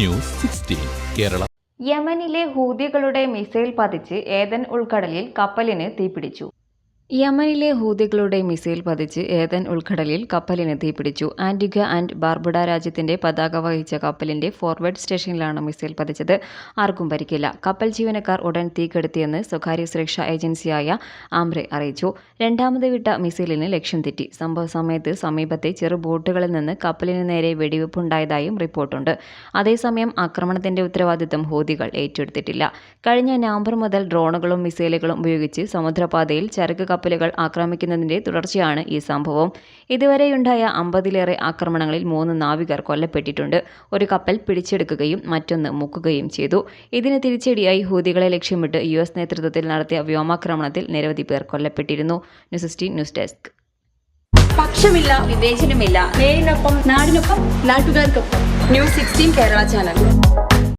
News sixteen Kerala. യമനിലെ ഹൂതികളുടെ missile പതിച്ച് ഏതൻ ഉൾക്കടലിൽ കപ്പലിന് തീപിടിച്ചു. യമനിലെ ഹൂതികളുടെ മിസൈൽ പതിച്ച് ഏതൻ ഉൾക്കടലിൽ കപ്പലിന് തീപിടിച്ചു. ആന്റിഗ ആൻഡ് ബാർബുഡ രാജ്യത്തിന്റെ പതാക വഹിച്ച കപ്പലിന്റെ ഫോർവേഡ് സ്റ്റേഷനിലാണ് മിസൈൽ പതിച്ചത്. ആർക്കും പരിക്കില്ല. കപ്പൽ ജീവനക്കാർ ഉടൻ തീ കെടുത്തിയെന്ന് സ്വകാര്യ സുരക്ഷാ ഏജൻസിയായ ആംറെ അറിയിച്ചു. രണ്ടാമത് വിട്ട മിസൈലിന് ലക്ഷ്യം തെറ്റി. സംഭവ സമയത്ത് സമീപത്തെ ചെറു ബോട്ടുകളിൽ നിന്ന് കപ്പലിന് നേരെ വെടിവെപ്പുണ്ടായതായും റിപ്പോർട്ടുണ്ട്. അതേസമയം ആക്രമണത്തിന്റെ ഉത്തരവാദിത്തം ഹൂതികൾ ഏറ്റെടുത്തിട്ടില്ല. കഴിഞ്ഞ നവംബർ മുതൽ ഡ്രോണുകളും മിസൈലുകളും ഉപയോഗിച്ച് സമുദ്രപാതയിൽ ചരക്ക് കപ്പലുകൾ ആക്രമിക്കുന്നതിന്റെ തുടർച്ചയാണ് ഈ സംഭവം. ഇതുവരെയുണ്ടായ അമ്പതിലേറെ ആക്രമണങ്ങളിൽ മൂന്ന് നാവികർ കൊല്ലപ്പെട്ടിട്ടുണ്ട്. ഒരു കപ്പൽ പിടിച്ചെടുക്കുകയും മറ്റൊന്ന് മുക്കുകയും ചെയ്തു. ഇതിന് തിരിച്ചടിയായി ഹൂതികളെ ലക്ഷ്യമിട്ട് യു എസ് നേതൃത്വത്തിൽ നടത്തിയ വ്യോമാക്രമണത്തിൽ നിരവധി പേർ കൊല്ലപ്പെട്ടിരുന്നു. News sixteen news desk. പക്ഷമില്ല വിവേചനമില്ല. നേരിനൊപ്പം നാടിനൊപ്പം നാട്ടുകാർക്കൊപ്പം. News sixteen Kerala channel.